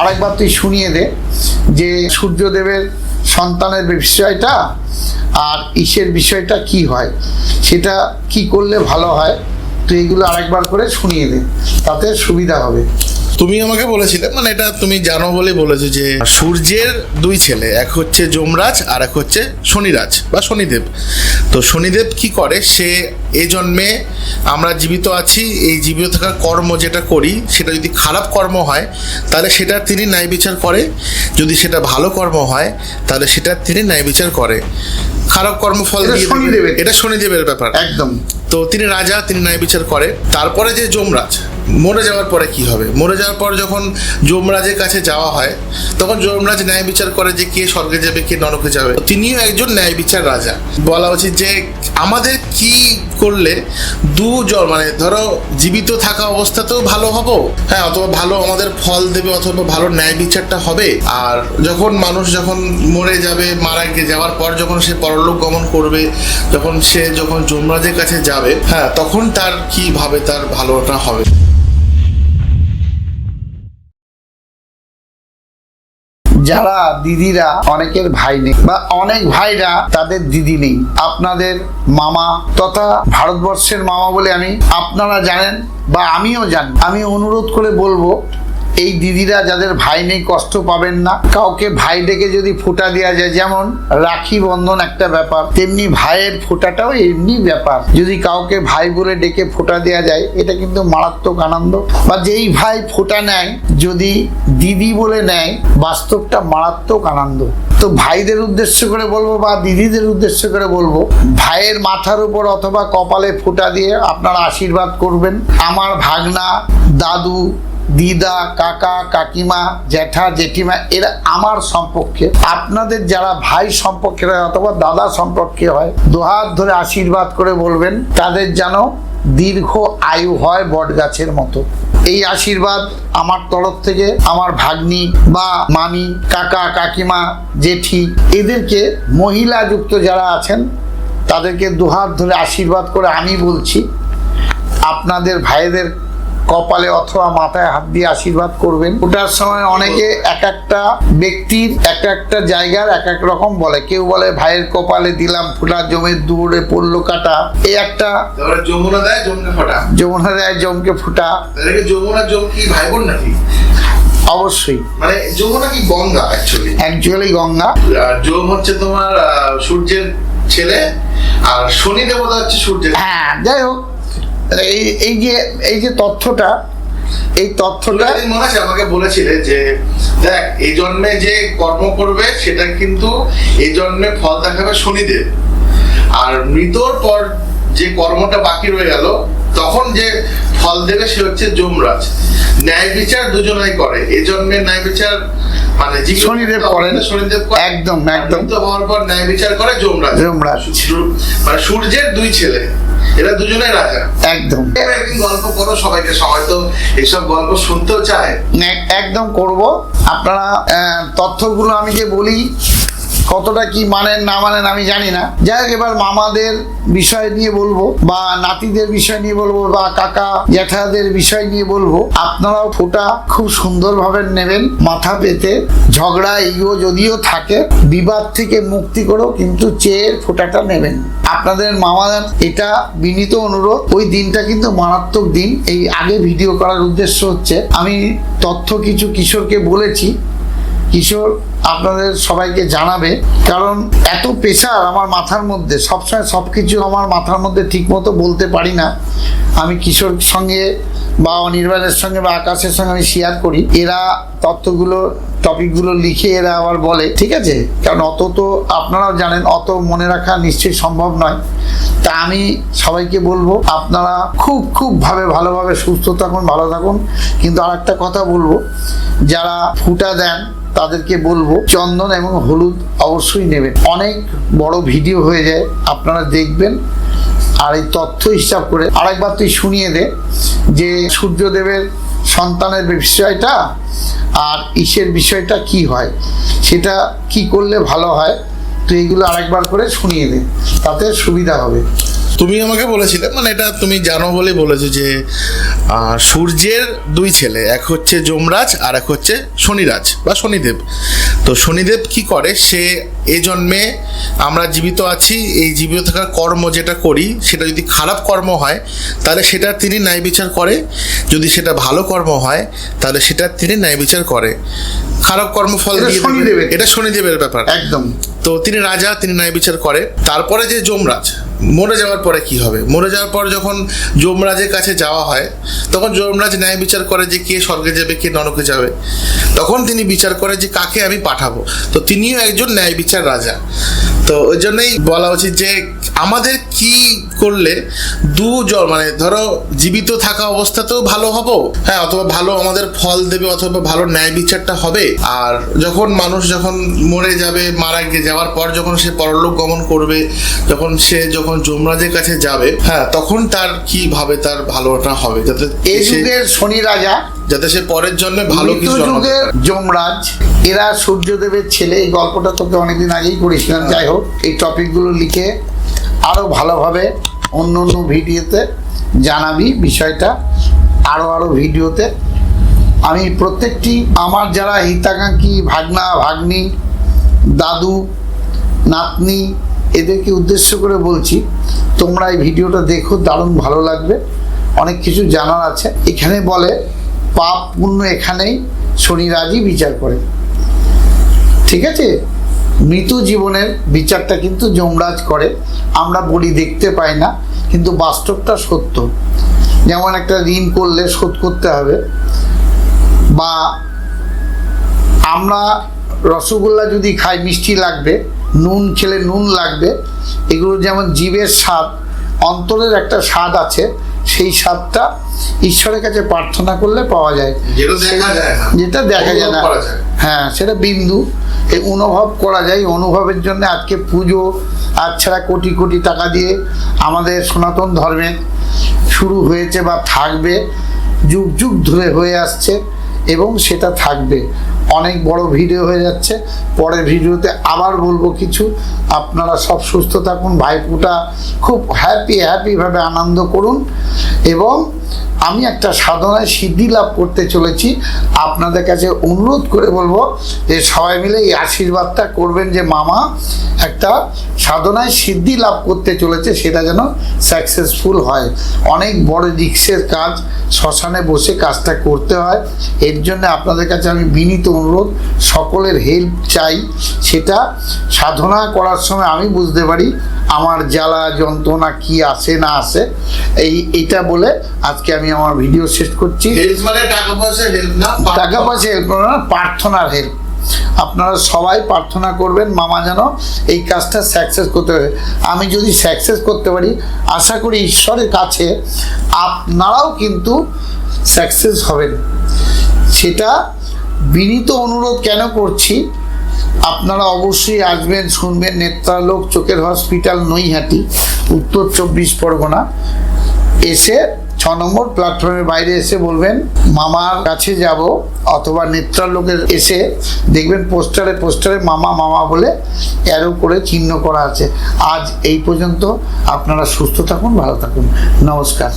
আরেকবার তুই শুনিয়ে দে যে সূর্যদেবের সন্তানের বিষয়টা আর ঈশের বিষয়টা কি হয়, সেটা কি করলে ভালো হয়, তুই এগুলো আরেকবার করে শুনিয়ে দে, তাতে সুবিধা হবে। তুমি আমাকে বলেছিলে মানে এটা তুমি জানো বলে বলেছ যে সূর্যের দুই ছেলে এক হচ্ছে যমরাজ আর এক হচ্ছে শনিরাজ বা শনিদেব। তো শনিদেব কি করে? সে এ জন্মে আমরা জীবিত আছি এই জীবিত থাকার কর্ম যেটা করি সেটা যদি খারাপ কর্ম হয় তাহলে সেটা তিনি ন্যায় বিচার করে। যদি সেটা ভালো কর্ম হয় তাহলে সেটা তিনি ন্যায় বিচার করে। খারাপ কর্মফল এটা দিয়ে শনিদেবের। এটা শনিদেবের ব্যাপার। একদম। তো তিনি রাজা তিনি ন্যায় বিচার করে। তারপরে যে যমরাজ মরে যাওয়ার পরে কি হবে? মরে যাওয়ার পর যখন যমরাজের কাছে যাওয়া হয়, তখন যমরাজ ন্যায় বিচার করে যে কে স্বর্গে যাবে, কে নরকে যাবে। তিনিও একজন ন্যায় বিচার রাজা। বলা উচিত যে আমাদের কি করলে দু মানে ধরো জীবিত থাকা অবস্থাতেও ভালো হব হ্যাঁ অথবা ভালো আমাদের ফল দেবে অথবা ভালো ন্যায় বিচারটা হবে। আর যখন মানুষ যখন মরে যাবে, মারা গিয়ে যাওয়ার পর যখন সে পরলোক গমন করবে, যখন সে যখন যমরাজের কাছে যাবে হ্যাঁ তখন তার কীভাবে তার ভালোটা হবে? যারা দিদিরা, অনেকের ভাই নেই বা অনেক ভাইরা তাদের দিদি নেই। আপনাদের মামা তথা ভারতবর্ষের মামা বলে আমি, আপনারা জানেন বা আমিও জানি। আমি অনুরোধ করে বলব এই দিদিরা যাদের ভাই নেই, কষ্ট পাবেন না। কাউকে ভাই ডেকে যদি ফোঁটা দেওয়া যায়, যেমন রাখি বন্ধন একটা ব্যাপার, তেমনি ভাইয়ের ফোঁটাটাও এমনি ব্যাপার। যদি কাউকে ভাই বলে ডেকে ফোঁটা দেওয়া যায়, এটা কিন্তু মারাত্মক আনন্দ। বা যেই ভাই ফোঁটা নেয়, যদি দিদি বলে নেয়, বাস্তবটা মারাত্মক আনন্দ। তো ভাইদের উদ্দেশ্য করে বলব বা দিদিদের উদ্দেশ্য করে বলব, ভাইয়ের মাথার উপর অথবা কপালে ফোঁটা দিয়ে আপনারা আশীর্বাদ করবেন। আমার ভাগনা, দাদু দিদা, কাকা, কাকিমা, জ্যাঠা, জেঠিমা, এরা আমার সম্পর্কে। আপনাদের যারা ভাই সম্পর্কে হয় অথবা দাদা সম্পর্কে হয়, দুহাত ধরে আশীর্বাদ করে বলবেন, তাদের যেন দীর্ঘ আয়ু হয় বটগাছের মতো। এই আশীর্বাদ আমার তরফ থেকে আমার ভাগ্নি বা মামি, কাকা, কাকিমা, জেঠি, এদেরকে মহিলা যুক্ত যারা আছেন, তাদেরকে দুহাত ধরে আশীর্বাদ করে আমি বলছি, আপনাদের ভাইদের কপালে অথবা মাথায় হাত দিয়ে আশীর্বাদ করবেন। ওটার সময় অনেকে এক একটা ব্যক্তির এক একটা জায়গার এক এক রকম বলে। কেউ বলে ভাইয়ের কপালে দিলাম ফুটা জমের দূরে পড়ল কাটা। এই একটা যমুনা দেয় জমকে ফোটা। যমুনা দেয় জমকে ফুটা। যমুনা জম কি ভাই বোন নাকি? অবশ্যই। মানে যমুনা কি গঙ্গা অ্যাকচুয়ালি অ্যাকচুয়ালি গঙ্গা। যম হচ্ছে তোমার সূর্যের ছেলে আর শনি দেবতা হচ্ছে সূর্যের হ্যাঁ যাই হোক। এই এই যে এই যে তথ্যটা এই তথ্যটা মনে আছে আমাকে বলেছিলে যে দেখ এই জন্মে যে কর্ম করবে সেটা কিন্তু এই জন্মে ফল দেখাবে শনিদেব আর মৃতর পর যে কর্মটা বাকি রয়ে গেল তখন যে ফল দেবে সে হচ্ছে যমরাজ ন্যায় বিচার দুজনাই করে এই জন্মে ন্যায় বিচার মানে জীবিত শনিদেব করেন। শনিদেব একদম, একদম। মৃত হওয়ার পর ন্যায় বিচার করে যমরাজ যমরাজ। মানে সূর্যের দুই ছেলে এরা দুজনেই রাজা। একদম। গল্প করো সবাইকে সবাই তো এইসব গল্প শুনতেও চায়। এক- একদম করব। আপনারা আহ, তথ্যগুলো আমি যে বলি কতটা কি মানেন, না মানেন আমি জানি না। যাই হোক, এবার মামাদের বিষয় নিয়ে বলব, বা নাতিদের বিষয় নিয়ে বলব, বা কাকা জ্যাঠাদের বিষয় নিয়ে বলব। আপনারাও ফোটা খুব সুন্দরভাবে নেবেন, মাথা পেতে। ঝগড়া, ইগো যদিও থাকে, বিবাদ থেকে মুক্তি করেও কিন্তু চেয়ের ফোটাটা নেবেন। আপনাদের মামাদের এটা বিনীত অনুরোধ, ওই দিনটা কিন্তু মারাত্মক দিন। এই আগে ভিডিও করার উদ্দেশ্য হচ্ছে, আমি তথ্য কিছু কিশোরকে বলেছি, কিশোর আপনাদের সবাইকে জানাবে, কারণ এত প্রেশার আমার মাথার মধ্যে, সবসময় সব কিছু আমার মাথার মধ্যে ঠিকমতো বলতে পারি না। আমি কিশোর সঙ্গে বা অনির্বাণের সঙ্গে বা আকাশের সঙ্গে আমি শেয়ার করি। এরা তথ্যগুলো, টপিকগুলো লিখে এরা আবার বলে, ঠিক আছে? কারণ অত তো আপনারাও জানেন, অত মনে রাখা নিশ্চয়ই সম্ভব নয়। তা আমি সবাইকে বলব, আপনারা খুব খুব ভাবে, ভালোভাবে সুস্থ থাকুন, ভালো থাকুন। কিন্তু আর একটা কথা বলব, যারা ফুটা দেন তাদেরকে বলব, চন্দন এবং হলুদ অবশ্যই নেবেন। অনেক বড় ভিডিও হয়ে যায়, আপনারা দেখবেন। আর এই তথ্য হিসাব করে আরেকবার তুই শুনিয়ে দে যে সূর্যদেবের সন্তানের বিষয়টা আর ঈশের বিষয়টা কি হয়, সেটা কি করলে ভালো হয় তুই এগুলো আরেকবার করে শুনিয়ে দে, তাতে সুবিধা হবে। তুমি আমাকে বলেছিলে মানে এটা তুমি জানো বলেই বলেছ যে সূর্যের দুই ছেলে এক হচ্ছে যমরাজ আর এক হচ্ছে শনিরাজ বা শনিদেব। তো শনিদেব কি করে? সে এ জন্মে আমরা জীবিত আছি এই জীবিত থাকার কর্ম যেটা করি সেটা যদি খারাপ কর্ম হয় তাহলে সেটা তিনি ন্যায় বিচার করে। যদি সেটা ভালো কর্ম হয় তাহলে সেটা তিনি ন্যায় বিচার করে। খারাপ কর্মফল দিয়ে। এটা শনিদেবের ব্যাপার। একদম। তো তিনি রাজা, তিনি ন্যায় বিচার করে। তারপরে যে যমরাজ, মরে যাওয়ার পরে কি হবে? মরে যাওয়ার পর যখন যমরাজের কাছে যাওয়া হয়, তখন যমরাজ ন্যায় বিচার করে যে কে স্বর্গে যাবে, কে নরকে যাবে। তখন তিনি বিচার করে যে কাকে আমি পাঠাবো। তো তিনিও একজন ন্যায় বিচার রাজা। তো ওই জন্যই বলা উচিত যে আমাদের কি করলে দু জ- মানে ধরো জীবিত থাকা অবস্থাতেও ভালো হব? হ্যাঁ অথবা ভালো আমাদের ফল দেবে অথবা ভালো ন্যায় বিচারটা হবে। আর যখন মানুষ যখন মরে যাবে মারা গিয়ে যাওয়ার পর যখন সে পরলোক গমন করবে যখন সে যখন যমরাজের কাছে যাবে হ্যাঁ তখন তার কীভাবে তার ভালোটা হবে? যাতে এই যুগের শনি রাজা যাতে সে পরের জন্য ভালো কিছু যুগের যমরাজ এরা সূর্যদেবের ছেলে এই গল্পটা তোকে অনেকদিন আগেই করেছিলাম যাই হোক এই টপিকগুলো লিখে আরও ভালোভাবে অন্য অন্য ভিডিওতে জানাবি বিষয়টা আরও আরও ভিডিওতে। আমি প্রত্যেকটি, আমার যারা হিতাকাঙ্ক্ষী, ভাগনা, ভাগ্নি, দাদু, নাতনি, এদেরকে উদ্দেশ্য করে বলছি, তোমরা এই ভিডিওটা দেখো, দারুণ ভালো লাগবে। অনেক কিছু জানার আছে। এখানে বলে, পাপ পুণ্য এখানেই শনিরাজই বিচার করে। ঠিক আছে? মৃত জীবনের বিচারটা কিন্তু যমরাজ করে। আমরা বলি দেখতে পাই না, কিন্তু বাস্তবটা সত্য। যেমন একটা ঋণ করলে শোধ করতে হবে, বা আমরা রসগোল্লা যদি খাই, মিষ্টি লাগবে, নুন খেলে নুন লাগবে, এগুলো যেমন জীবের স্বাদ, অন্তরের একটা স্বাদ আছে সেই স্বাদটা ঈশ্বরের কাছে প্রার্থনা করলে পাওয়া যায়। যেটা দেখা যায় না। হ্যাঁ সেটা বিন্দু। এই অনুভব করা যায়। অনুভবের জন্য আজকে পুজো আর ছাড়া কোটি কোটি টাকা দিয়ে আমাদের সনাতন ধর্মে শুরু হয়েছে বা থাকবে যুগ যুগ ধরে হয়ে আসছে এবং সেটা থাকবে। অনেক বড় ভিডিও হয়ে যাচ্ছে। পরের ভিডিওতে আবার বলব কিছু। আপনারা সব সুস্থ থাকুন, ভাইফোঁটা খুব হ্যাপি হ্যাপিভাবে আনন্দ করুন। এবং আমি একটা সাধনায় সিদ্ধি লাভ করতে চলেছি। আপনাদের কাছে অনুরোধ করে বলব যে সবাই মিলে এই আশীর্বাদটা করবেন যে মামা একটা সাধনায় সিদ্ধি লাভ করতে চলেছে, সেটা যেন সাকসেসফুল হয়। অনেক বড় রিক্সের কাজ, শ্মশানে বসে কাজটা করতে হয়। এর জন্য আপনাদের কাছে আমি বিনীত অনুরোধ, সকলের হেল্প চাই। সেটা সাধনা করার সময় আমি বুঝতে পারি আমার জ্বালা যন্ত্রণা কি আসে না আসে এই এটা বলে আজকে আমি আমার ভিডিও শেষ করছি। মানে টাকা পয়সা হেল্প না প্রার্থনার হেল্প আপনারা সবাই প্রার্থনা করবেন মামা যেন এই কাজটা সাকসেস করতে পারে। আমি যদি সাকসেস করতে পারি আশা করি ঈশ্বরের কাছে আপনারাও কিন্তু সাকসেস হবেন। সেটা বিনীত অনুরোধ কেন করছি? আপনারা অবশ্যই আসবেন, শুনবেন, নেত্রালোক চোখের হসপিটাল নৈহাটি, উত্তর চব্বিশ পরগনা। এসে ছ নম্বর প্ল্যাটফর্মের বাইরে এসে বলবেন, মামার কাছে যাব অথবা নেত্রালোকের এসে দেখবেন পোস্টারে পোস্টারে মামা মামা বলে অ্যারো করে চিহ্ন করা আছে। আজ এই পর্যন্ত আপনারা সুস্থ থাকুন, ভালো থাকুন। নমস্কার।